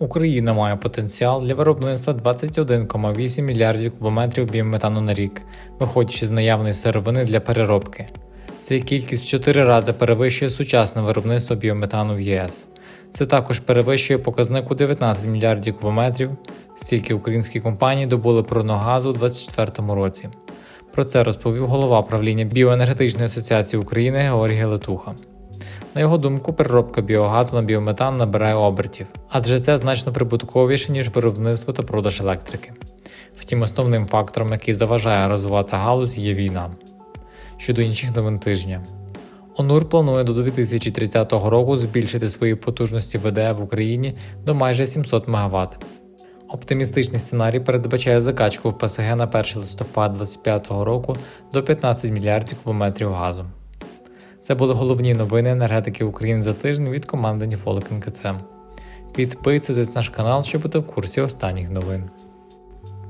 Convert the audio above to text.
Україна має потенціал для виробництва 21,8 мільярдів кубометрів біометану на рік, виходячи з наявної сировини для переробки. Ця кількість в 4 рази перевищує сучасне виробництво біометану в ЄС. Це також перевищує показник у 19 мільярдів кубометрів, стільки українські компанії добули природного газу у 2024 році. Про це розповів голова правління Біоенергетичної асоціації України Георгій Летуха. На його думку, переробка біогазу на біометан набирає обертів, адже це значно прибутковіше, ніж виробництво та продаж електрики. Втім, основним фактором, який заважає розвивати галузь, є війна. Щодо інших новин тижня. ОНУР планує до 2030 року збільшити свої потужності ВДЕ в Україні до майже 700 МВт. Оптимістичний сценарій передбачає закачку в ПСГ на 1 листопада 2025 року до 15 мільярдів кубометрів газу. Це були головні новини енергетики України за тиждень від команди Ніфолик НКЦ. Підписуйтесь на наш канал, щоб бути в курсі останніх новин.